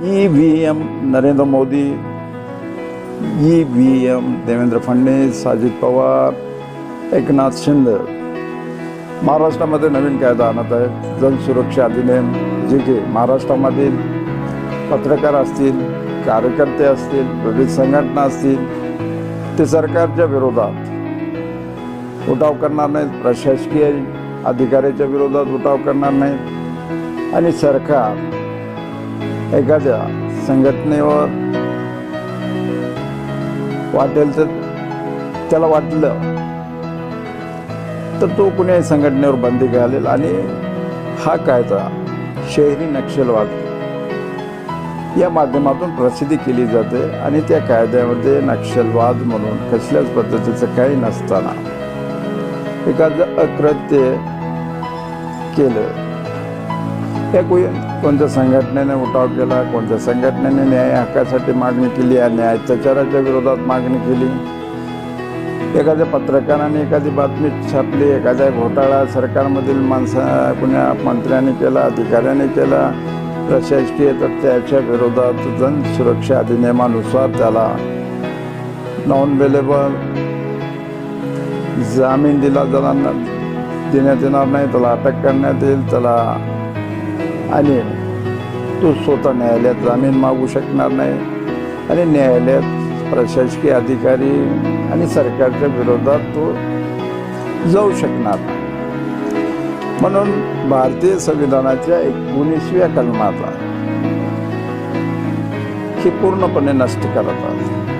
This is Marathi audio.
E V M Narendra Modi E V M Devendra Fadnavis Ajit Pawar Eknath Shinde महाराष्ट्रामध्ये नवीन कायदा आणत आहे जनसुरक्षा अधिनियम जे की महाराष्ट्रामधील पत्रकार असतील कार्यकर्ते असतील विविध संघटना असतील ते सरकारच्या विरोधात उठाव करणार नाहीत. प्रशासकीय अधिकाऱ्याच्या विरोधात उठाव करणार नाहीत. आणि सरकार एखाद्या संघटनेवर वाटेल तर त्याला वाटलं तर तो कुणी संघटनेवर बंदी घालेल आणि हा कायदा शहरी नक्षलवाद या माध्यमातून प्रसिद्धी केली जाते आणि त्या कायद्यामध्ये नक्षलवाद म्हणून कसल्याच पद्धतीचं काही नसताना एखादं अकृत्य केलं या कोणी कोणत्या संघटनेने उठाव केला कोणत्या संघटनेने न्याय हक्कासाठी मागणी केली या न्याय अत्याचाराच्या विरोधात मागणी केली? एखाद्या पत्रकाराने एखादी बातमी छापली एखाद्या घोटाळा सरकारमधील माणसा कुण्या मंत्र्याने केला अधिकाऱ्याने केला प्रशासकीय तर त्याच्या विरोधात जन सुरक्षा अधिनियमानुसार त्याला नॉन अवेलेबल जामीन दिला जाणार देण्यात येणार नाही त्याला अटक करण्यात येईल त्याला आणि तो स्वतः न्यायालयात जामीन मागू शकणार नाही. आणि न्यायालयात प्रशासकीय अधिकारी आणि सरकारच्या विरोधात तो जाऊ शकणार म्हणून भारतीय संविधानाच्या एकोणीसव्या कलमाचा हे पूर्णपणे नष्ट करतात